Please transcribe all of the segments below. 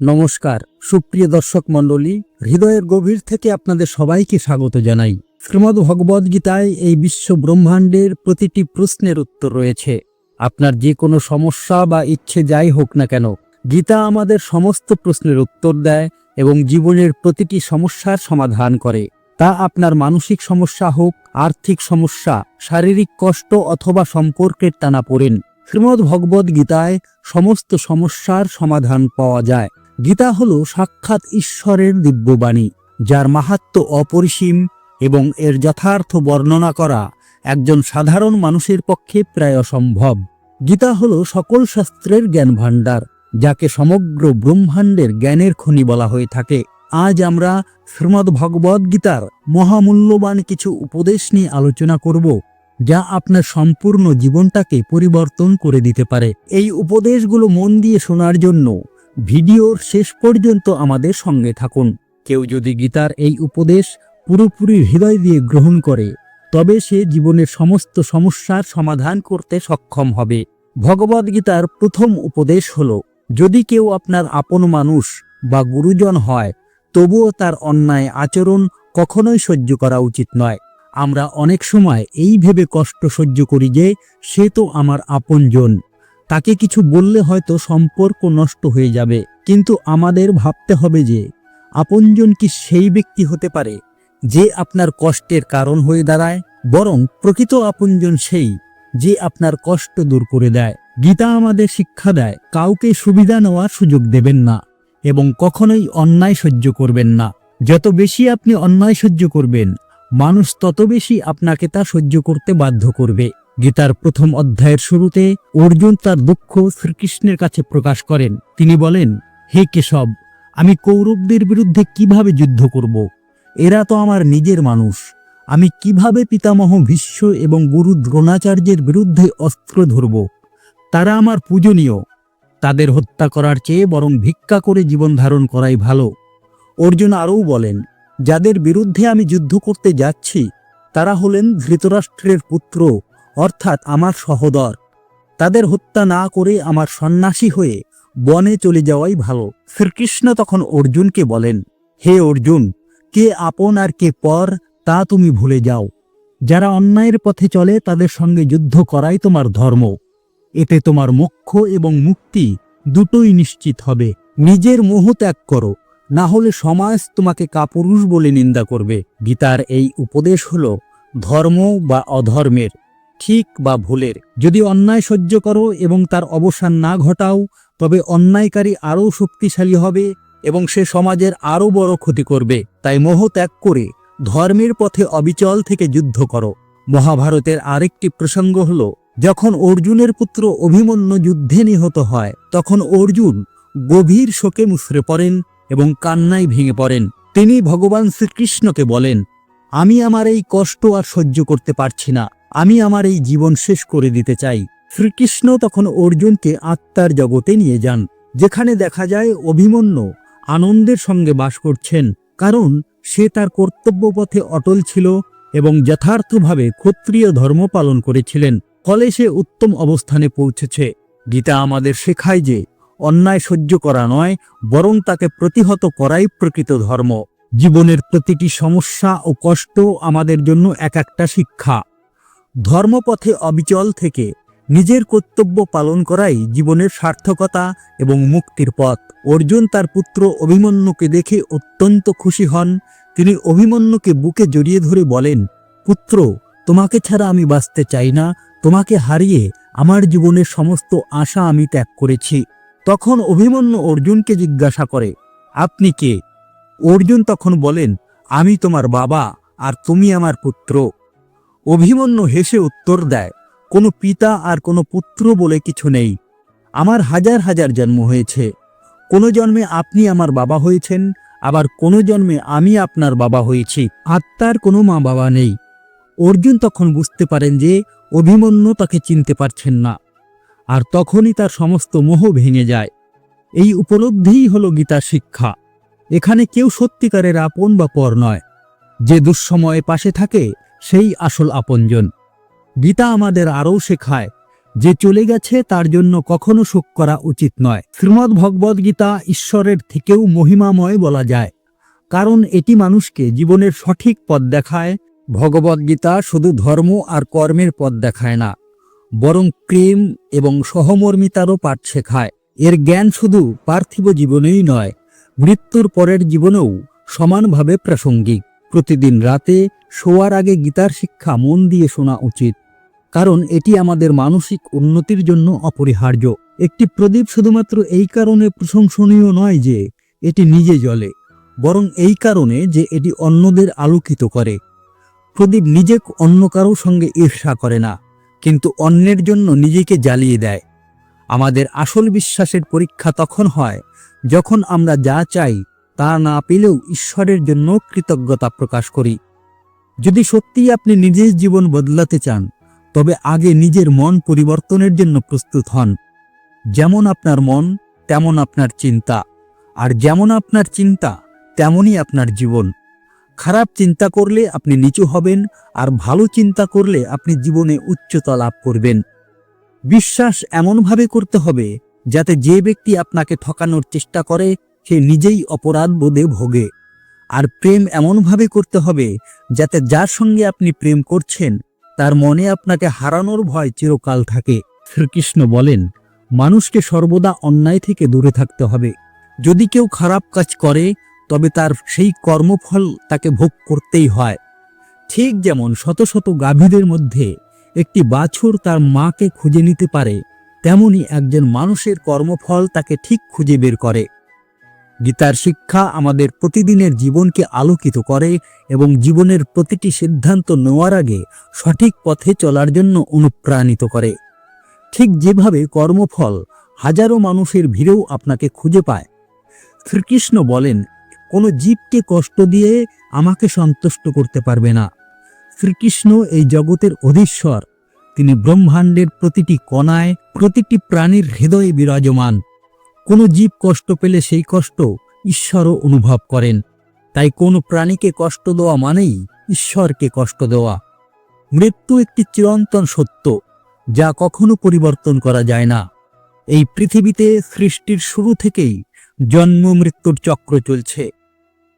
নমস্কার, সুপ্রিয় দর্শক মণ্ডলী, হৃদয়ের গভীর থেকে আপনাদের সবাইকে স্বাগত জানাই। শ্রীমদ্ ভগবদ গীতায় এই বিশ্ব ব্রহ্মাণ্ডের প্রতিটি প্রশ্নের উত্তর রয়েছে। আপনার যে কোনো সমস্যা বা ইচ্ছে যাই হোক না কেন, গীতা আমাদের সমস্ত প্রশ্নের উত্তর দেয় এবং জীবনের প্রতিটি সমস্যার সমাধান করে। তা আপনার মানসিক সমস্যা হোক, আর্থিক সমস্যা, শারীরিক কষ্ট অথবা সম্পর্কের টানাপোড়েন শ্রীমদ্ ভগবদ গীতায় সমস্ত সমস্যার সমাধান পাওয়া যায়। গীতা হল সাক্ষাৎ ঈশ্বরের দিব্যবাণী, যার মাহাত্ম অপরিসীম এবং এর যথার্থ বর্ণনা করা একজন সাধারণ মানুষের পক্ষে প্রায় অসম্ভব। গীতা হল সকল শাস্ত্রের জ্ঞান ভাণ্ডার যাকে সমগ্র ব্রহ্মাণ্ডের জ্ঞানের খনি বলা হয়ে থাকে। আজ আমরা শ্রীমদ্ ভগবদ গীতার মহামূল্যবান কিছু উপদেশ নিয়ে আলোচনা করব, যা আপনার সম্পূর্ণ জীবনটাকে পরিবর্তন করে দিতে পারে। এই উপদেশগুলো মন দিয়ে শোনার জন্য ভিডিওর শেষ পর্যন্ত আমাদের সঙ্গে থাকুন। কেউ যদি গীতার এই উপদেশ পুরোপুরি হৃদয় দিয়ে গ্রহণ করে, তবে সে জীবনের সমস্ত সমস্যার সমাধান করতে সক্ষম হবে। ভগবদ্গীতার প্রথম উপদেশ হল, যদি কেউ আপনার আপন মানুষ বা গুরুজন হয়, তবুও তার অন্যায় আচরণ কখনোই সহ্য করা উচিত নয়। আমরা অনেক সময় এই ভেবে কষ্ট সহ্য করি যে, সে তো আমার আপনজন। তাকে কিছু বললে হয়তো সম্পর্ক নষ্ট হয়ে যাবে। কিন্তু আমাদের ভাবতে হবে যে, আপনজন কি সেই ব্যক্তি হতে পারে, যে আপনার কষ্টের কারণ হয়ে দাঁড়ায়, বরং প্রকৃত আপনজন সেই, যে আপনার কষ্ট দূর করে দেয়। গীতা আমাদের শিক্ষা দেয়, কাউকে সুবিধা নেওয়ার সুযোগ দেবেন না, এবং কখনোই অন্যায় সহ্য করবেন না। যত বেশি আপনি অন্যায় সহ্য করবেন, মানুষ তত বেশি আপনাকে তা সহ্য করতে বাধ্য করবে। গীতার প্রথম অধ্যায়ের শুরুতে অর্জুন তার দুঃখ শ্রীকৃষ্ণের কাছে প্রকাশ করেন। তিনি বলেন, হে কেশব, আমি কৌরবদের বিরুদ্ধে কীভাবে যুদ্ধ করব? এরা তো আমার নিজের মানুষ। আমি কীভাবে পিতামহ ভীষ্ম এবং গুরু দ্রোণাচার্যের বিরুদ্ধে অস্ত্র ধরব? তারা আমার পূজনীয়। তাদের হত্যা করার চেয়ে বরং ভিক্ষা করে জীবন ধারণ করাই ভালো। অর্জুন আরও বলেন, যাদের বিরুদ্ধে আমি যুদ্ধ করতে যাচ্ছি, তারা হলেন ধৃতরাষ্ট্রের পুত্র। অর্থাৎ আমার সহদর। তাদের হত্যা না করে আমার সন্ন্যাসী হয়ে বনে চলে যাওয়াই ভালো। শ্রীকৃষ্ণ তখন অর্জুনকে বলেন, হে অর্জুন, কে আপন আর কে পর তা তুমি ভুলে যাও। যারা অন্যায়ের পথে চলে, তাদের সঙ্গে যুদ্ধ করাই তোমার ধর্ম। এতে তোমার মোক্ষ এবং মুক্তি দুটোই নিশ্চিত হবে। নিজের মোহ ত্যাগ করো, না হলে সমাজ তোমাকে কাপুরুষ বলে নিন্দা করবে। গীতার এই উপদেশ হল ধর্ম বা অধর্মের। ঠিক বা ভুলের। যদি অন্যায় সহ্য করো এবং তার অবসান না ঘটাও, তবে অন্যায়কারী আরও শক্তিশালী হবে এবং সে সমাজের আরও বড় ক্ষতি করবে। তাই মোহ ত্যাগ করে ধর্মের পথে অবিচল থেকে যুদ্ধ করো। মহাভারতের আরেকটি প্রসঙ্গ হল, যখন অর্জুনের পুত্র অভিমন্যু যুদ্ধে নিহত হয়, তখন অর্জুন গভীর শোকে মুসরে পড়েন এবং কান্নায় ভেঙে পড়েন। তিনি ভগবান শ্রীকৃষ্ণকে বলেন, আমি আমার এই কষ্ট আর সহ্য করতে পারছি না। আমি আমার এই জীবন শেষ করে দিতে চাই। শ্রীকৃষ্ণ তখন অর্জুনকে আত্মার জগতে নিয়ে যান, যেখানে দেখা যায় অভিমন্যু আনন্দের সঙ্গে বাস করছেন, কারণ সে তার কর্তব্য পথে অটল ছিল এবং যথার্থভাবে ক্ষত্রিয় ধর্ম পালন করেছিলেন। ফলে সে উত্তম অবস্থানে পৌঁছেছে। গীতা আমাদের শেখায় যে, অন্যায় সহ্য করা নয়, বরং তাকে প্রতিহত করাই প্রকৃত ধর্ম। জীবনের প্রতিটি সমস্যা ও কষ্ট আমাদের জন্য এক একটা শিক্ষা। ধর্মপথে অবিচল থেকে নিজের কর্তব্য পালন করাই জীবনের সার্থকতা এবং মুক্তির পথ। অর্জুন তার পুত্র অভিমন্যুকে দেখে অত্যন্ত খুশি হন। তিনি অভিমন্যুকে বুকে জড়িয়ে ধরে বলেন, পুত্র, তোমাকে ছাড়া আমি বাঁচতে চাই না। তোমাকে হারিয়ে আমার জীবনের সমস্ত আশা আমি ত্যাগ করেছি। তখন অভিমন্যু অর্জুনকে জিজ্ঞাসা করে, আপনি কে? অর্জুন তখন বলেন, আমি তোমার বাবা, আর তুমি আমার পুত্র। অভিমন্যু হেসে উত্তর দেয়, কোনো পিতা আর কোনো পুত্র বলে কিছু নেই। আমার হাজার হাজার জন্ম হয়েছে। কোনো জন্মে আপনি আমার বাবা হয়েছেন, আবার কোনো জন্মে আমি আপনার বাবা হয়েছি। আত্মার কোনো মা বাবা নেই। অর্জুন তখন বুঝতে পারেন যে অভিমন্যু তাকে চিনতে পারছেন না, আর তখনই তার সমস্ত মোহ ভেঙে যায়। এই উপলব্ধিই হলো গীতার শিক্ষা। এখানে কেউ সত্যিকারের আপন বা পর নয়। যে দুঃসময়ে পাশে থাকে সেই আসল আপনজন। গীতা আমাদের আরও শেখায় যে চলে গেছে তার জন্য কখনো শোক করা উচিত নয়। শ্রীমদ্ ভগবদ গীতা ঈশ্বরের থেকেও মহিমাময় বলা যায়। কারণ এটি মানুষকে জীবনের সঠিক পথ দেখায়। ভগবদ গীতা শুধু ধর্ম আর কর্মের পথ দেখায় না, বরং প্রেম এবং সহমর্মিতারও পাঠ শেখায়। এর জ্ঞান শুধু পার্থিব জীবনেই নয়, মৃত্যুর পরের জীবনেও সমানভাবে প্রাসঙ্গিক। প্রতিদিন রাতে শোয়ার আগে গীতার শিক্ষা মন দিয়ে শোনা উচিত। কারণ এটি আমাদের মানসিক উন্নতির জন্য অপরিহার্য। একটি প্রদীপ শুধুমাত্র এই কারণে প্রশংসনীয় নয় যে, এটি নিজে জ্বলে, বরং এই কারণে যে এটি অন্যদের আলোকিত করে। প্রদীপ নিজে অন্য কারও সঙ্গে ঈর্ষা করে না, কিন্তু অন্যের জন্য নিজেকে জ্বালিয়ে দেয়। আমাদের আসল বিশ্বাসের পরীক্ষা তখন হয়, যখন আমরা যা চাই তা না পেলেও ঈশ্বরের জন্য কৃতজ্ঞতা প্রকাশ করি। যদি সত্যিই আপনি নিজের জীবন বদলাতে চান, তবে আগে নিজের মন পরিবর্তনের জন্য প্রস্তুত হন। যেমন আপনার মন, তেমন আপনার চিন্তা। আর যেমন আপনার চিন্তা, তেমনই আপনার জীবন। খারাপ চিন্তা করলে আপনি নিচু হবেন, আর ভালো চিন্তা করলে আপনি জীবনে উচ্চতা লাভ করবেন। বিশ্বাস এমনভাবে করতে হবে, যাতে যে ব্যক্তি আপনাকে ঠকানোর চেষ্টা করে সে নিজেই অপরাধ বোধে ভোগে। আর প্রেম এমনভাবে করতে হবে যাতে যার সঙ্গে আপনি প্রেম করছেন, তার মনে আপনাকে হারানোর ভয় চিরকাল থাকে। শ্রীকৃষ্ণ বলেন, মানুষকে সর্বদা অন্যায় থেকে দূরে থাকতে হবে। যদি কেউ খারাপ কাজ করে, তবে তার সেই কর্মফল তাকে ভোগ করতেই হয়। ঠিক যেমন শত শত গাভীদের মধ্যে একটি বাছুর তার মাকে খুঁজে নিতে পারে, তেমনি একজন মানুষের কর্মফল তাকে ঠিক খুঁজে বের করে। গীতার শিক্ষা আমাদের প্রতিদিনের জীবনকে আলোকিত করে এবং জীবনের প্রতিটি সিদ্ধান্ত নেওয়ার আগে সঠিক পথে চলার জন্য অনুপ্রাণিত করে। ঠিক যেভাবে কর্মফল হাজারো মানুষের ভিড়েও আপনাকে খুঁজে পায়। শ্রীকৃষ্ণ বলেন, কোনো জীবকে কষ্ট দিয়ে আমাকে সন্তুষ্ট করতে পারবে না। শ্রীকৃষ্ণ এই জগতের অধীশ্বর। তিনি ব্রহ্মাণ্ডের প্রতিটি কণায় প্রতিটি প্রাণীর হৃদয়ে বিরাজমান। কোনো জীব কষ্ট পেলে সেই কষ্ট ঈশ্বরও অনুভব করেন। তাই কোনো প্রাণীকে কষ্ট দেওয়া মানেই ঈশ্বরকে কষ্ট দেওয়া। মৃত্যু একটি চিরন্তন সত্য, যা কখনো পরিবর্তন করা যায় না। এই পৃথিবীতে সৃষ্টির শুরু থেকেই জন্ম মৃত্যুর চক্র চলছে।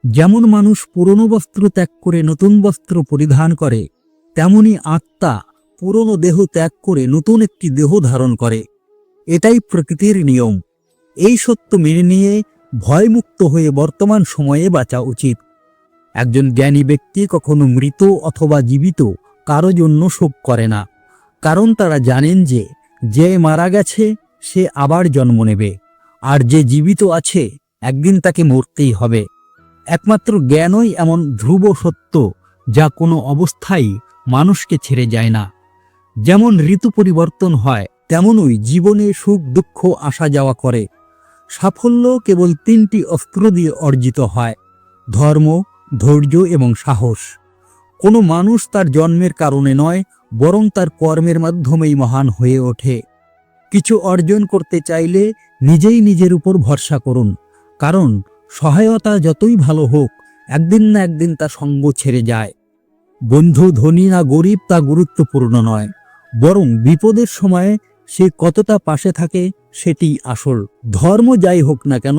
যেমন মানুষ পুরনো বস্ত্র ত্যাগ করে নতুন বস্ত্র পরিধান করে, তেমনি আত্মা পুরনো দেহ ত্যাগ করে নতুন একটি দেহ ধারণ করে। এটাই প্রকৃতির নিয়ম। এই সত্য মেনে নিয়ে ভয়মুক্ত হয়ে বর্তমান সময়ে বাঁচা উচিত। একজন জ্ঞানী ব্যক্তি কখনো মৃত অথবা জীবিত কারও জন্য শোক করে না, কারণ তারা জানেন যে যে মারা গেছে, সে আবার জন্ম নেবে, আর যে জীবিত আছে, একদিন তাকে মরতেই হবে। একমাত্র জ্ঞানই এমন ধ্রুব সত্য যা কোনো অবস্থায় মানুষকে ছেড়ে যায় না। যেমন ঋতু পরিবর্তন হয়, তেমনই জীবনে সুখ দুঃখ আসা যাওয়া করে। সাফল্য কেবল তিনটি অস্ত্র দিয়ে অর্জিত হয়, ধর্ম, ধৈর্য এবং সাহস। কোনো মানুষ তার জন্মের কারণে নয়, বরং তার কর্মের মাধ্যমেই মহান হয়ে ওঠে। কিছু অর্জন করতে চাইলে নিজেই নিজের উপর ভরসা করুন, কারণ সহায়তা যতই ভালো হোক, একদিন না একদিন তা সঙ্গ ছেড়ে যায়। বন্ধু, ধনী না গরিব তা গুরুত্বপূর্ণ নয়, বরং বিপদের সময়ে সে কতটা পাশে থাকে সেটি আসল ধর্ম যাই হোক না কেন,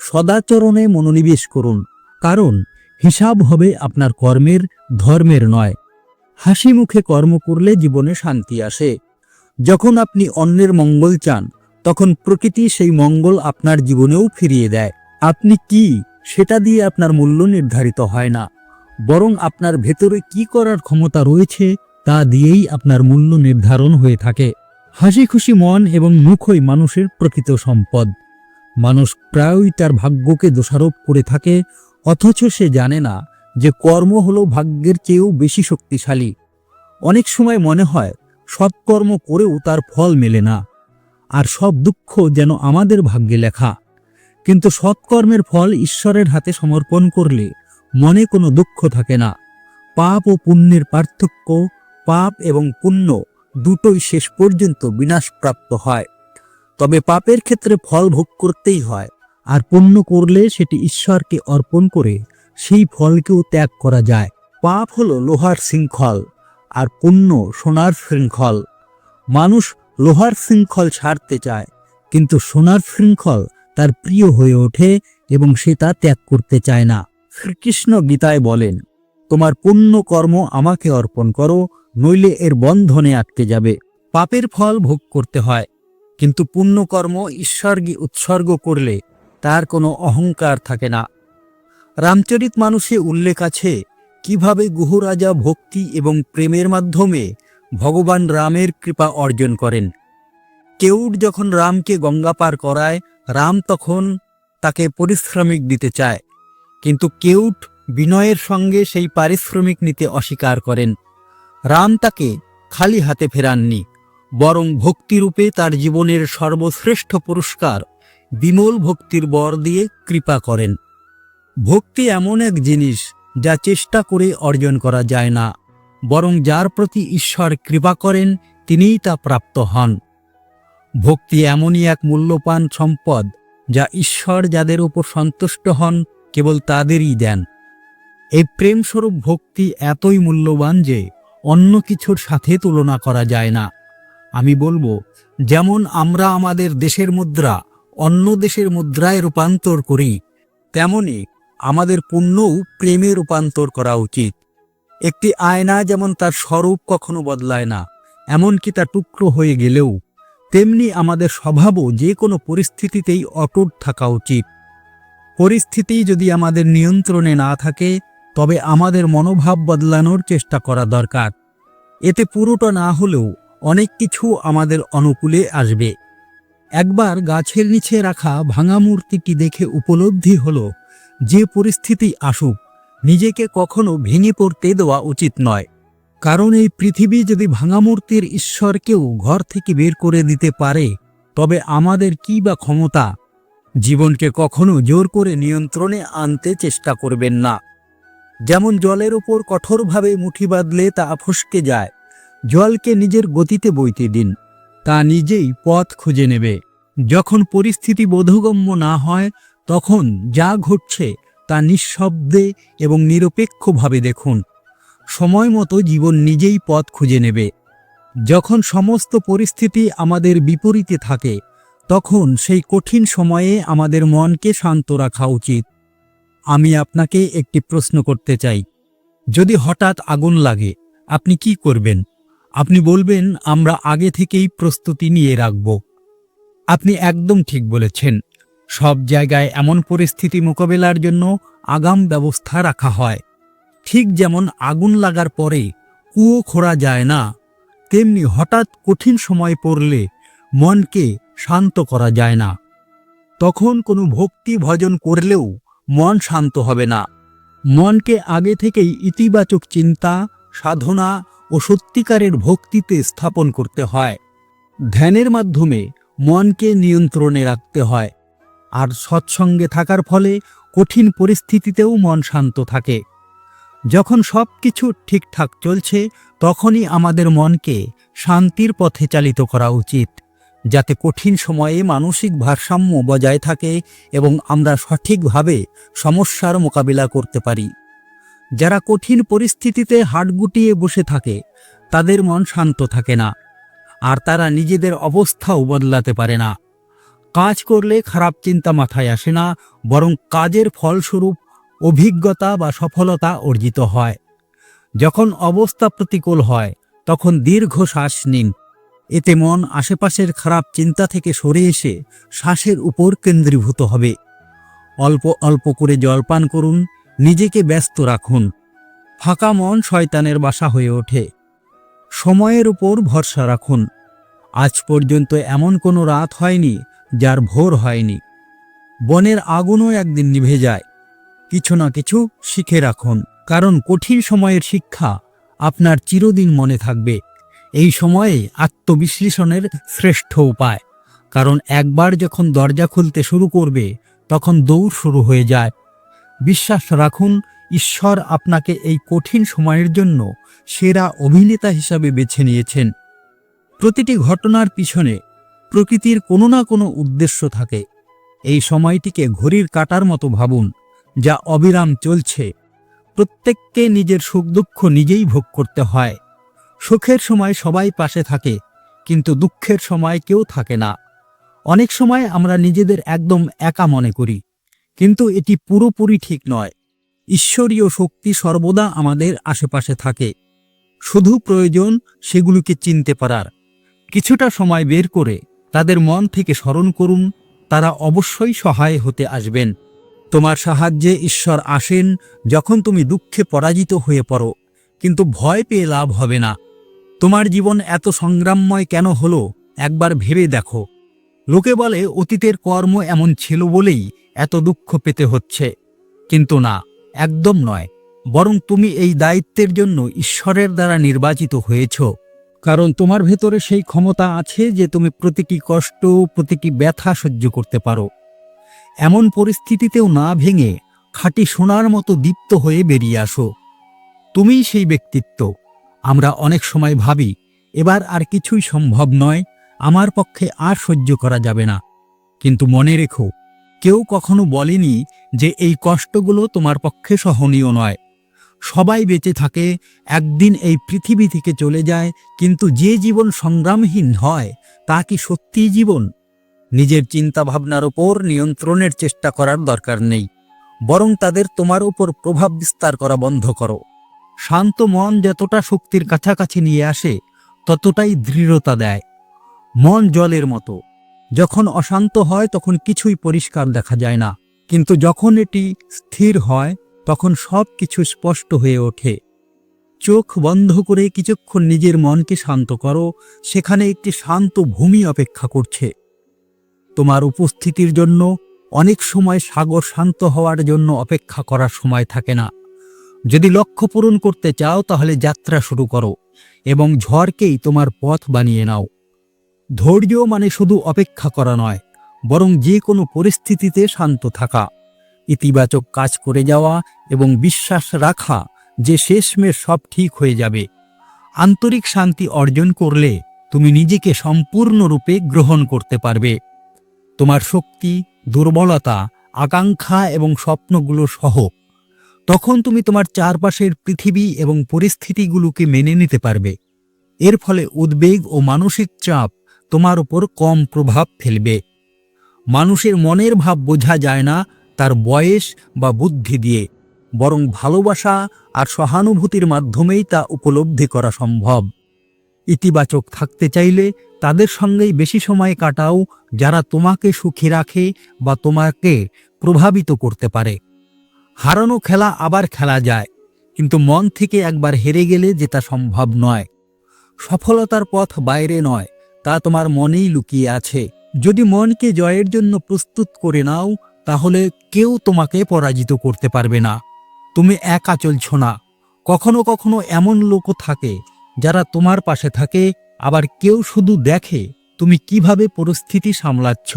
সদাচরণে মনোনিবেশ করুন। কারণ হিসাব হবে আপনার কর্মের, ধর্মের নয়। হাসি মুখে কর্ম করলে জীবনে শান্তি আসে। যখন আপনি অন্যের মঙ্গল চান, তখন প্রকৃতি সেই মঙ্গল আপনার জীবনেও ফিরিয়ে দেয়। আপনি কি সেটা দিয়ে আপনার মূল্য নির্ধারিত হয় না। বরং আপনার ভেতরে কি করার ক্ষমতা রয়েছে, তা দিয়েই আপনার মূল্য নির্ধারণ হয়ে থাকে। হাসি খুশি মন এবং মুখই মানুষের প্রকৃত সম্পদ। মানুষ প্রায়ই তার ভাগ্যকে দোষারোপ করে থাকে, অথচ সে জানে না যে কর্ম হলো ভাগ্যের চেয়েও বেশি শক্তিশালী। অনেক সময় মনে হয় সৎকর্ম করেও তার ফল মেলে না, আর সব দুঃখ যেন আমাদের ভাগ্যে লেখা। কিন্তু সৎকর্মের ফল ঈশ্বরের হাতে সমর্পণ করলে মনে কোনো দুঃখ থাকে না। পাপ ও পুণ্যের পার্থক্য, পাপ এবং পুণ্য দুটোই শেষ পর্যন্ত বিনাশপ্রাপ্ত হয়। তবে পাপের ক্ষেত্রে ফল ভোগ করতেই হয়, আর পুণ্য করলে সেটি ঈশ্বরকে অর্পণ করে সেই ফলকেও ত্যাগ করা যায়। পাপ হলো লোহার শৃঙ্খল, আর পুণ্য সোনার শৃঙ্খল। মানুষ লোহার শৃঙ্খল ছাড়তে চায়, কিন্তু সোনার শৃঙ্খল তার প্রিয় হয়ে ওঠে এবং সে তা ত্যাগ করতে চায় না। শ্রীকৃষ্ণ গীতায় বলেন, তোমার পুণ্য কর্ম আমাকে অর্পণ করো নইলে এর বন্ধনে আটকে যাবে। পাপের ফল ভোগ করতে হয়, কিন্তু পুণ্যকর্ম ঈশ্বর্গী উৎসর্গ করলে তার কোনো অহংকার থাকে না। রামচরিত মানুষে উল্লেখ আছে, কীভাবে গুহরাজা ভক্তি এবং প্রেমের মাধ্যমে ভগবান রামের কৃপা অর্জন করেন। কেউট যখন রামকে গঙ্গা পার করায়, রাম তখন তাকে পরিশ্রমিক দিতে চায়, কিন্তু কেউট বিনয়ের সঙ্গে সেই পারিশ্রমিক নিতে অস্বীকার করেন। রাম তাকে খালি হাতে ফেরাননি, বরং ভক্তিরূপে তার জীবনের সর্বশ্রেষ্ঠ পুরস্কার বিমল ভক্তির বর দিয়ে কৃপা করেন। ভক্তি এমন এক জিনিস যা চেষ্টা করে অর্জন করা যায় না, বরং যার প্রতি ঈশ্বর কৃপা করেন তিনিই তা প্রাপ্ত হন। ভক্তি এমনই এক মূল্যবান সম্পদ যা ঈশ্বর যাদের উপর সন্তুষ্ট হন কেবল তাদেরই দেন। এই প্রেমস্বরূপ ভক্তি এতই মূল্যবান যে অন্য কিছুর সাথে তুলনা করা যায় না। আমি বলব, যেমন আমরা আমাদের দেশের মুদ্রা অন্য দেশের মুদ্রায় রূপান্তর করি, তেমনি আমাদের পুণ্যও প্রেমে রূপান্তর করা উচিত। একটি আয়না যেমন তার স্বরূপ কখনো বদলায় না, এমনকি তা টুকরো হয়ে গেলেও, তেমনি আমাদের স্বভাবও যে কোনো পরিস্থিতিতেই অটুট থাকা উচিত। পরিস্থিতি যদি আমাদের নিয়ন্ত্রণে না থাকে তবে আমাদের মনোভাব বদলানোর চেষ্টা করা দরকার। এতে পুরোটা না হলেও অনেক কিছু আমাদের অনুকূলে আসবে। একবার গাছের নিচে রাখা ভাঙা মূর্তিটি দেখে উপলব্ধি হলো যে পরিস্থিতি আসুক, নিজেকে কখনো ভেঙে পড়তে দেওয়া উচিত নয়। কারণ এই পৃথিবী যদি ভাঙা মূর্তির ঈশ্বরকেও ঘর থেকে বের করে দিতে পারে, তবে আমাদের কি বা ক্ষমতা? জীবনকে কখনো জোর করে নিয়ন্ত্রণে আনতে চেষ্টা করবেন না। যেমন জলের উপর কঠোরভাবে মুঠি বাঁধলে তা ফসকে যায়, জলকে নিজের গতিতে বইতে দিন, তা নিজেই পথ খুঁজে নেবে। যখন পরিস্থিতি বোধগম্য না হয়, তখন যা ঘটছে তা নিঃশব্দে এবং নিরপেক্ষভাবে দেখুন। সময় মতো জীবন নিজেই পথ খুঁজে নেবে। যখন সমস্ত পরিস্থিতি আমাদের বিপরীতে থাকে, তখন সেই কঠিন সময়ে আমাদের মনকে শান্ত রাখা উচিত। আমি আপনাকে একটি প্রশ্ন করতে চাই। যদি হঠাৎ আগুন লাগে, আপনি কি করবেন? আপনি বলবেন, আমরা আগে থেকেই প্রস্তুতি নিয়ে রাখব। আপনি একদম ঠিক বলেছেন। সব জায়গায় এমন পরিস্থিতি মোকাবেলার জন্য আগাম ব্যবস্থা রাখা হয়। ঠিক যেমন আগুন লাগার পরে কুয়ো খোঁড়া যায় না, তেমনি হঠাৎ কঠিন সময় পড়লে মনকে শান্ত করা যায় না। তখন কোনো ভক্তি ভজন করলেও মন শান্ত হবে না। মনকে আগে থেকেই ইতিবাচক চিন্তা, সাধনা ও সত্যিকারের ভক্তিতে স্থাপন করতে হয়। ধ্যানের মাধ্যমে মনকে নিয়ন্ত্রণে রাখতে হয়। আর সৎসঙ্গে থাকার ফলে কঠিন পরিস্থিতিতেও মন শান্ত থাকে। যখন সব কিছু ঠিকঠাক চলছে, তখনই আমাদের মনকে শান্তির পথে চালিত করা উচিত। যাতে কঠিন সময়ে মানসিক ভারসাম্য বজায় থাকে এবং আমরা সঠিকভাবে সমস্যার মোকাবিলা করতে পারি। যারা কঠিন পরিস্থিতিতে হাট গুটিয়ে বসে থাকে, তাদের মন শান্ত থাকে না, আর তারা নিজেদের অবস্থাও বদলাতে পারে না। কাজ করলে খারাপ চিন্তা মাথায় আসে না, বরং কাজের ফলস্বরূপ অভিজ্ঞতা বা সফলতা অর্জিত হয়। যখন অবস্থা প্রতিকূল হয়, তখন দীর্ঘ শ্বাস নিন। এতে মন আশেপাশের খারাপ চিন্তা থেকে সরে এসে শ্বাসের উপর কেন্দ্রীভূত হবে। অল্প অল্প করে জলপান করুন, নিজেকে ব্যস্ত রাখুন। ফাঁকা মন শয়তানের বাসা হয়ে ওঠে। সময়ের উপর ভরসা রাখুন। আজ পর্যন্ত এমন কোনো রাত হয়নি যার ভোর হয়নি। বনের আগুনও একদিন নিভে যায়। কিছু না কিছু শিখে রাখুন। কারণ কঠিন সময়ের শিক্ষা আপনার চিরদিন মনে থাকবে। এই সময়ে আত্মবিশ্লেষণের শ্রেষ্ঠ উপায়। কারণ একবার যখন দরজা খুলতে শুরু করবে, তখন দৌড় শুরু হয়ে যায়। বিশ্বাস রাখুন, ঈশ্বর আপনাকে এই কঠিন সময়ের জন্য সেরা অভিনেতা হিসাবে বেছে নিয়েছেন। প্রতিটি ঘটনার পিছনে প্রকৃতির কোনো না কোনো উদ্দেশ্য থাকে। এই সময়টিকে ঘড়ির কাটার মতো ভাবুন, যা অবিরাম চলছে। প্রত্যেককে নিজের সুখ দুঃখ নিজেই ভোগ করতে হয়। সুখের সময় সবাই পাশে থাকে, কিন্তু দুঃখের সময় কেউ থাকে না। অনেক সময় আমরা নিজেদের একদম একা মনে করি, কিন্তু এটি পুরোপুরি ঠিক নয়। ঈশ্বরীয় শক্তি সর্বদা আমাদের আশেপাশে থাকে। শুধু প্রয়োজন সেগুলোকে চিনতে পারার। কিছুটা সময় বের করে তাদের মন থেকে স্মরণ করুন, তারা অবশ্যই সহায় হতে আসবেন। তোমার সাহায্যে ঈশ্বর আসেন যখন তুমি দুঃখে পরাজিত হয়ে পড়ো, কিন্তু ভয় পেয়ে লাভ হবে না। তোমার জীবন এত সংগ্রামময় কেন হলো? একবার ভেবে দেখো। লোকে বলে, অতীতের কর্ম এমন ছিল বলেই এত দুঃখ পেতে হচ্ছে। কিন্তু না, একদম নয়। বরং তুমি এই দায়িত্বের জন্য ঈশ্বরের দ্বারা নির্বাচিত হয়েছ। কারণ তোমার ভেতরে সেই ক্ষমতা আছে যে তুমি প্রতিটি কষ্ট, প্রতিটি ব্যথা সহ্য করতে পারো। এমন পরিস্থিতিতেও না ভেঙে খাঁটি সোনার মতো দীপ্ত হয়ে বেরিয়ে আসো। তুমিই সেই ব্যক্তিত্ব। আমরা অনেক সময় ভাবি, এবার আর কিছুই সম্ভব নয়, আমার পক্ষে আর সহ্য করা যাবে না। কিন্তু মনে রেখো, কেউ কখনো বলেনি যে এই কষ্টগুলো তোমার পক্ষে সহনীয় নয়। সবাই বেঁচে থাকে, একদিন এই পৃথিবী থেকে চলে যায়, কিন্তু যে জীবন সংগ্রামহীন হয়, তা কি সত্যিই জীবন? নিজের চিন্তাভাবনার ওপর নিয়ন্ত্রণের চেষ্টা করার দরকার নেই, বরং তাদের তোমার উপর প্রভাব বিস্তার করা বন্ধ করো। শান্ত মন যতটা শক্তির কাছাকাছি নিয়ে আসে, ততটাই দৃঢ়তা দেয়। মন জলের মতো। যখন অশান্ত হয়, তখন কিছুই পরিষ্কার দেখা যায় না। কিন্তু যখন এটি স্থির হয়, তখন সব কিছু স্পষ্ট হয়ে ওঠে। চোখ বন্ধ করে কিছুক্ষণ নিজের মনকে শান্ত করো। সেখানে একটি শান্ত ভূমি অপেক্ষা করছে। তোমার উপস্থিতির জন্য অনেক সময় সাগর শান্ত হওয়ার জন্য অপেক্ষা করার সময় থাকে না। যদি লক্ষ্য পূরণ করতে চাও তাহলে যাত্রা শুরু করো এবং ঝড়কেই তোমার পথ বানিয়ে নাও। ধৈর্য মানে শুধু অপেক্ষা করা নয়, বরং যে কোনো পরিস্থিতিতে শান্ত থাকা, ইতিবাচক কাজ করে যাওয়া এবং বিশ্বাস রাখা যে শেষমেশ সব ঠিক হয়ে যাবে। আন্তরিক শান্তি অর্জন করলে তুমি নিজেকে সম্পূর্ণরূপে গ্রহণ করতে পারবে। তোমার শক্তি, দুর্বলতা, আকাঙ্ক্ষা এবং স্বপ্নগুলো সহ তখন তুমি তোমার চারপাশের পৃথিবী এবং পরিস্থিতিগুলোকে মেনে নিতে পারবে। এর ফলে উদ্বেগ ও মানসিক চাপ তোমার উপর কম প্রভাব ফেলবে। মানুষের মনের ভাব বোঝা যায় না তার বয়স বা বুদ্ধি দিয়ে, বরং ভালোবাসা আর সহানুভূতির মাধ্যমেই তা উপলব্ধি করা সম্ভব। ইতিবাচক থাকতে চাইলে তাদের সঙ্গেই বেশি সময় কাটাও যারা তোমাকে সুখী রাখে বা তোমাকে প্রভাবিত করতে পারে। হারানো খেলা আবার খেলা যায়, কিন্তু মন থেকে একবার হেরে গেলে যেটা সম্ভব নয়। সফলতার পথ বাইরে নয়, তা তোমার মনেই লুকিয়ে আছে। যদি মনকে জয়ের জন্য প্রস্তুত করে নাও, তাহলে কেউ তোমাকে পরাজিত করতে পারবে না। তুমি একা চলছ না। কখনো কখনো এমন লোকও থাকে, যারা তোমার পাশে থাকে, আবার কেউ শুধু দেখে তুমি কীভাবে পরিস্থিতি সামলাচ্ছ।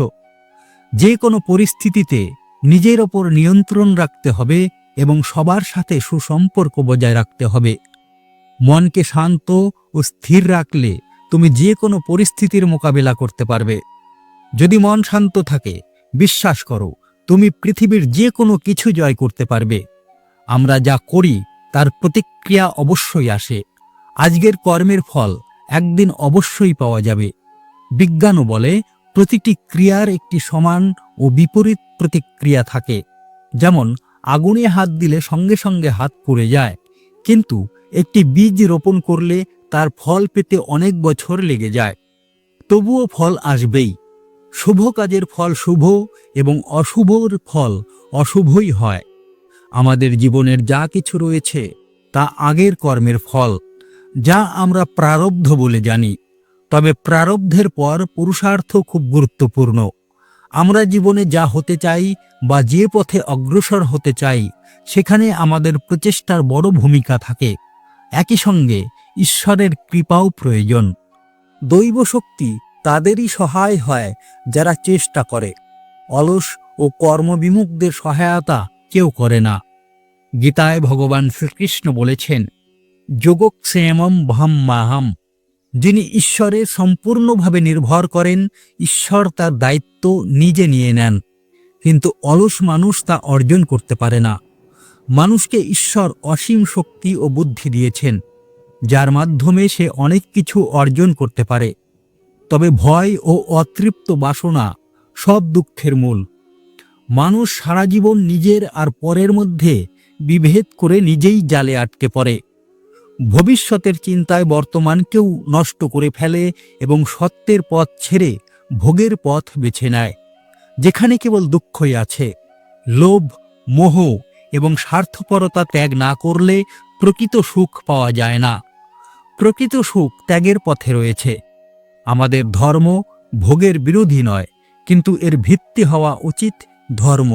যে কোনো পরিস্থিতিতে নিজের ওপর নিয়ন্ত্রণ রাখতে হবে এবং সবার সাথে সুসম্পর্ক বজায় রাখতে হবে। মনকে শান্ত ও স্থির রাখলে তুমি যে কোনো পরিস্থিতির মোকাবিলা করতে পারবে। যদি মন শান্ত থাকে, বিশ্বাস করো, তুমি পৃথিবীর যে কোনো কিছু জয় করতে পারবে। আমরা যা করি, তার প্রতিক্রিয়া অবশ্যই আসে। আজকের কর্মের ফল একদিন অবশ্যই পাওয়া যাবে। বিজ্ঞানও বলে, প্রতিটি ক্রিয়ার একটি সমান বিপরীত প্রতিক্রিয়া থাকে। যেমন, আগুনে হাত দিলে সঙ্গে সঙ্গে হাত পুড়ে যায়। কিন্তু একটি বীজ রোপণ করলে তার ফল পেতে অনেক বছর লেগে যায়। তবুও ফল আসবেই। শুভ কাজের ফল শুভ এবং অশুভর ফল অশুভই হয়। আমাদের জীবনের যা কিছু রয়েছে তা আগের কর্মের ফল, যা আমরা প্রারব্ধ বলে জানি। তবে প্রারব্ধের পর পুরুষার্থ খুব গুরুত্বপূর্ণ। আমরা জীবনে যা হতে চাই বা যে পথে অগ্রসর হতে চাই, সেখানে আমাদের প্রচেষ্টার বড় ভূমিকা থাকে। একই সঙ্গে ঈশ্বরের কৃপাও প্রয়োজন। দৈব শক্তি তাদেরই সহায় হয় যারা চেষ্টা করে। অলস ও কর্মবিমুখদের সহায়তা কেউ করে না। গীতায় ভগবান শ্রীকৃষ্ণ বলেছেন যোগক্ষেমম ভম মাহাম। যিনি ঈশ্বরে সম্পূর্ণভাবে নির্ভর করেন, ঈশ্বর তার দায়িত্ব নিজে নিয়ে নেন। কিন্তু অলস মানুষ তা অর্জন করতে পারে না। মানুষকে ঈশ্বর অসীম শক্তি ও বুদ্ধি দিয়েছেন, যার মাধ্যমে সে অনেক কিছু অর্জন করতে পারে। তবে ভয় ও অতৃপ্ত বাসনা সব দুঃখের মূল। মানুষ সারা জীবন নিজের আর পরের মধ্যে বিভেদ করে নিজেই জালে আটকে পড়ে। ভবিষ্যতের চিন্তায় বর্তমানকেও নষ্ট করে ফেলে এবং সত্যের পথ ছেড়ে ভোগের পথ বেছে নেয়, যেখানে কেবল দুঃখই আছে। লোভ, মোহ এবং স্বার্থপরতা ত্যাগ না করলে প্রকৃত সুখ পাওয়া যায় না। প্রকৃত সুখ ত্যাগের পথে রয়েছে। আমাদের ধর্ম ভোগের বিরোধী নয়, কিন্তু এর ভিত্তি হওয়া উচিত ধর্ম।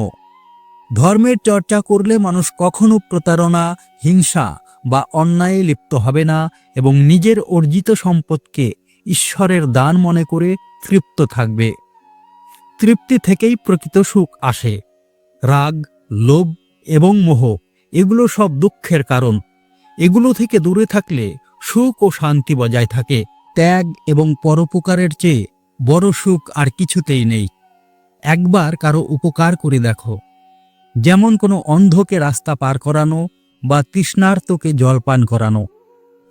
ধর্মের চর্চা করলে মানুষ কখনো প্রতারণা, হিংসা বা অন্যায়ে লিপ্ত হবে না এবং নিজের অর্জিত সম্পদকে ঈশ্বরের দান মনে করে তৃপ্ত থাকবে। তৃপ্তি থেকেই প্রকৃত সুখ আসে। রাগ, লোভ এবং মোহ, এগুলো সব দুঃখের কারণ। এগুলো থেকে দূরে থাকলে সুখ ও শান্তি বজায় থাকে। ত্যাগ এবং পরোপকারের চেয়ে বড় সুখ আর কিছুতেই নেই। একবার কারও উপকার করে দেখো। যেমন কোনো অন্ধকে রাস্তা পার করানো বা তৃষ্ণার্তকে জলপান করানো।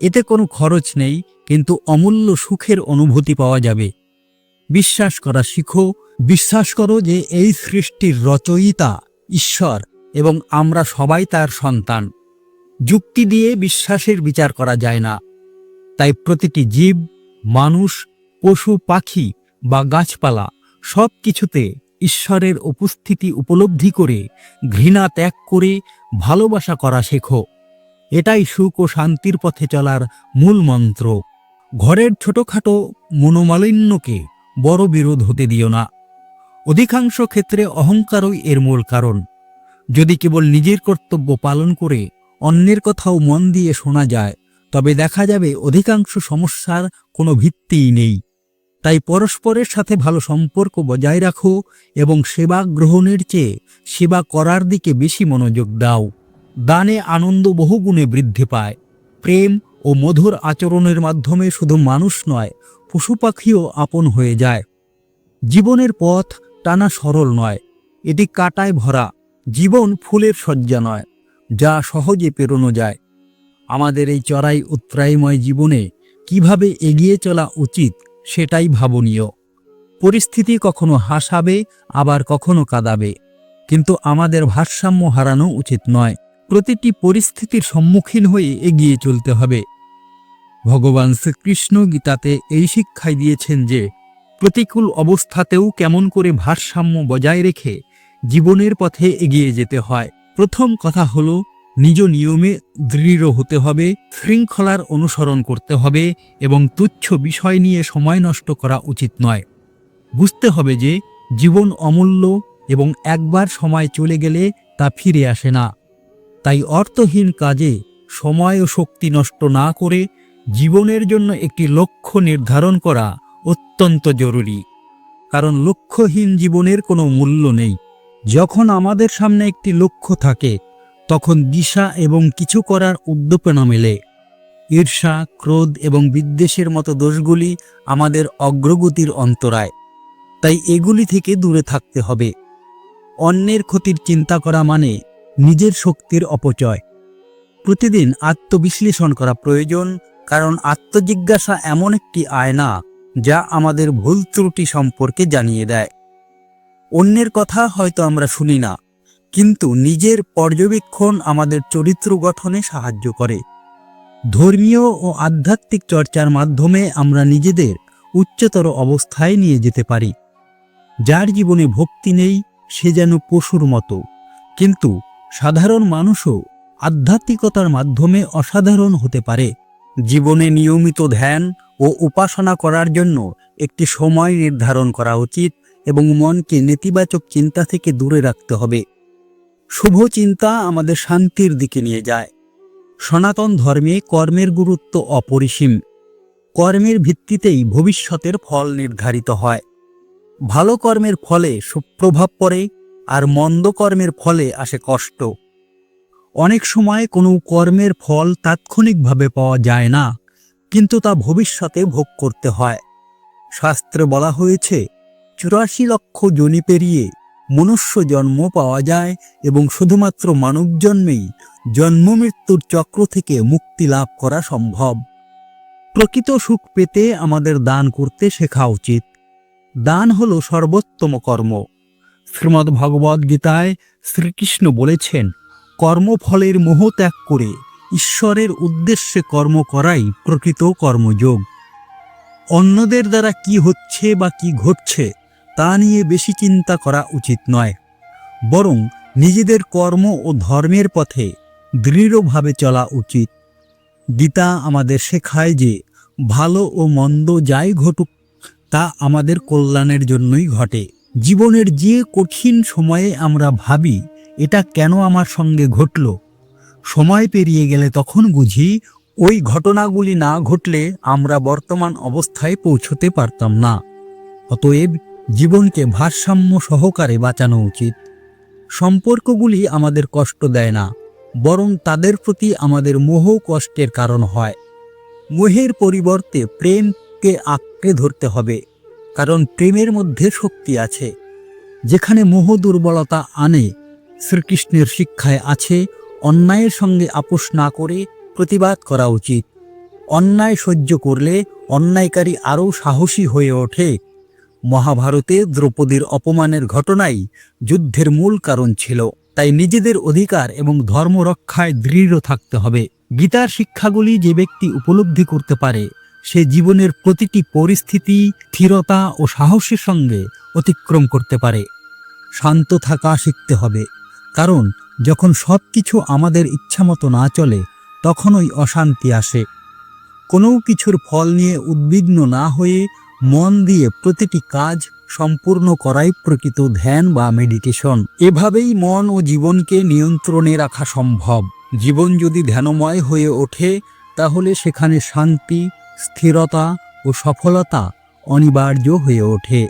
এতে কোনো খরচ নেই, কিন্তু অমূল্য সুখের অনুভূতি পাওয়া যাবে। বিশ্বাস করা শিখো, বিশ্বাস করো যে এই সৃষ্টির রচয়িতা ঈশ্বর এবং আমরা সবাই তার সন্তান। যুক্তি দিয়ে বিশ্বাসের বিচার করা যায় না। তাই প্রতিটি জীব, মানুষ, পশু, পাখি বা গাছপালা সব কিছুতে ঈশ্বরের উপস্থিতি উপলব্ধি করে, ঘৃণা ত্যাগ করে ভালোবাসা করা শেখো। এটাই সুখ ও শান্তির পথে চলার মূল মন্ত্র। ঘরের ছোটখাটো মনোমালিন্যকে বড় বিরোধ হতে দিও না। অধিকাংশ ক্ষেত্রে অহংকারই এর মূল কারণ। যদি কেবল নিজের কর্তব্য পালন করে অন্যের কথাও মন দিয়ে শোনা যায়, তবে দেখা যাবে অধিকাংশ সমস্যার কোনো ভিত্তিই নেই। তাই পরস্পরের সাথে ভালো সম্পর্ক বজায় রাখো এবং সেবা গ্রহণের চেয়ে সেবা করার দিকে বেশি মনোযোগ দাও। দানে আনন্দ বহুগুণে বৃদ্ধি পায়। প্রেম ও মধুর আচরণের মাধ্যমে শুধু মানুষ নয়, পশু পাখিও আপন হয়ে যায়। জীবনের পথ টানা সরল নয়, এটি কাটায় ভরা। জীবন ফুলের শয্যা নয়, যা সহজে পেরোনো যায়। আমাদের এই চড়াই উত্তরাইময় জীবনে কীভাবে এগিয়ে চলা উচিত সেটাই ভাবনীয়। পরিস্থিতি কখনো হাসাবে, আবার কখনো কাঁদাবে। কিন্তু আমাদের ভারসাম্য হারানো উচিত নয়। প্রতিটি পরিস্থিতির সম্মুখীন হয়ে এগিয়ে চলতে হবে। ভগবান শ্রীকৃষ্ণ গীতাতে এই শিক্ষাই দিয়েছেন যে, প্রতিকূল অবস্থাতেও কেমন করে ভারসাম্য বজায় রেখে জীবনের পথে এগিয়ে যেতে হয়। প্রথম কথা হলো নিজ নিয়মে দৃঢ় হতে হবে, শৃঙ্খলার অনুসরণ করতে হবে এবং তুচ্ছ বিষয় নিয়ে সময় নষ্ট করা উচিত নয়। বুঝতে হবে যে জীবন অমূল্য এবং একবার সময় চলে গেলে তা ফিরে আসে না। তাই অর্থহীন কাজে সময় ও শক্তি নষ্ট না করে জীবনের জন্য একটি লক্ষ্য নির্ধারণ করা অত্যন্ত জরুরি। কারণ লক্ষ্যহীন জীবনের কোনো মূল্য নেই। যখন আমাদের সামনে একটি লক্ষ্য থাকে তখন দিশা এবং কিছু করার উদ্দীপনা মেলে। ঈর্ষা, ক্রোধ এবং বিদ্বেষের মতো দোষগুলি আমাদের অগ্রগতির অন্তরায়। তাই এগুলি থেকে দূরে থাকতে হবে। অন্যের ক্ষতির চিন্তা করা মানে নিজের শক্তির অপচয়। প্রতিদিন আত্মবিশ্লেষণ করা প্রয়োজন, কারণ আত্মজিজ্ঞাসা এমন একটি আয়না যা আমাদের ভুল ত্রুটি সম্পর্কে জানিয়ে দেয়। অন্যের কথা হয়তো আমরা শুনি না। কিন্তু নিজের পর্যবেক্ষণ আমাদের চরিত্র গঠনে সাহায্য করে। ধর্মীয় ও আধ্যাত্মিক চর্চার মাধ্যমে আমরা নিজেদের উচ্চতর অবস্থায় নিয়ে যেতে পারি। যার জীবনে ভক্তি নেই, সে যেন পশুর মতো। কিন্তু সাধারণ মানুষও আধ্যাত্মিকতার মাধ্যমে অসাধারণ হতে পারে। জীবনে নিয়মিত ধ্যান ও উপাসনা করার জন্য একটি সময় নির্ধারণ করা উচিত এবং মনকে নেতিবাচক চিন্তা থেকে দূরে রাখতে হবে। শুভ চিন্তা আমাদের শান্তির দিকে নিয়ে যায়। সনাতন ধর্মে কর্মের গুরুত্ব অপরিসীম। কর্মের ভিত্তিতেই ভবিষ্যতের ফল নির্ধারিত হয়। ভালো কর্মের ফলে সুপ্রভাব পড়ে আর মন্দ কর্মের ফলে আসে কষ্ট। অনেক সময় কোনো কর্মের ফল তাৎক্ষণিকভাবে পাওয়া যায় না, কিন্তু তা ভবিষ্যতে ভোগ করতে হয়। শাস্ত্রে বলা হয়েছে, চুরাশি লক্ষ জনি পেরিয়ে মনুষ্য জন্ম পাওয়া যায় এবং শুধুমাত্র মানব জন্মেই জন্ম চক্র থেকে মুক্তি লাভ করা সম্ভব। প্রকৃত সুখ পেতে আমাদের দান করতে শেখা উচিত। দান হল সর্বোত্তম কর্ম। শ্রীমদ্ ভগবদ গীতায় শ্রীকৃষ্ণ বলেছেন, কর্মফলের মোহ ত্যাগ করে ঈশ্বরের উদ্দেশ্যে কর্ম করাই প্রকৃত কর্মযোগ। অন্যদের দ্বারা কি হচ্ছে বা কি ঘটছে তা নিয়ে বেশি চিন্তা করা উচিত নয়। বরং নিজেদের কর্ম ও ধর্মের পথে দৃঢ়ভাবে চলা উচিত। গীতা আমাদের শেখায় যে, ভালো ও মন্দ যাই ঘটুক, তা আমাদের কল্যাণের জন্যই ঘটে। জীবনের যে কঠিন সময়ে আমরা ভাবি, এটা কেন আমার সঙ্গে ঘটল? সময় পেরিয়ে গেলে তখন বুঝি, ওই ঘটনাগুলি না ঘটলে আমরা বর্তমান অবস্থায় পৌঁছতে পারতাম না। অতএব জীবনকে ভারসাম্য সহকারে বাঁচানো উচিত। সম্পর্কগুলি আমাদের কষ্ট দেয় না, বরং তাদের প্রতি আমাদের মোহ কষ্টের কারণ হয়। মোহের পরিবর্তে প্রেমকে আঁকড়ে ধরতে হবে, কারণ প্রেমের মধ্যে শক্তি আছে। যেখানে মোহ দুর্বলতা আনে, শ্রীকৃষ্ণের শিক্ষায় আছে, অন্যায়ের সঙ্গে আপোষ না করে প্রতিবাদ করা উচিত। অন্যায় সহ্য করলে অন্যায়কারী আরও সাহসী হয়ে ওঠে মহাভারতে দ্রৌপদীর অপমানের ঘটনাই যুদ্ধের মূল কারণ ছিল। তাই নিজেদের অধিকার এবং ধর্ম রক্ষায় দৃঢ় থাকতে হবে। গীতার শিক্ষাগুলি যে ব্যক্তি উপলব্ধি করতে পারে, সে জীবনের প্রতিটি পরিস্থিতি, স্থিরতা ও সাহসের সঙ্গে অতিক্রম করতে পারে। শান্ত থাকা শিখতে হবে। কারণ, যখন সব কিছু আমাদের ইচ্ছামতো না চলে, তখনই অশান্তি আসে। কোনো কিছুর ফল নিয়ে উদ্বিগ্ন না হয়ে মন দিয়ে প্রতিটি কাজ সম্পূর্ণ করাই প্রকৃত ধ্যান বা মেডিটেশন এভাবেই মন ও জীবনকে নিয়ন্ত্রণে রাখা সম্ভব। জীবন যদি ধ্যানময় হয়ে ওঠে, তাহলে সেখানে শান্তি, স্থিরতা ও সফলতা অনিবার্য হয়ে ওঠে।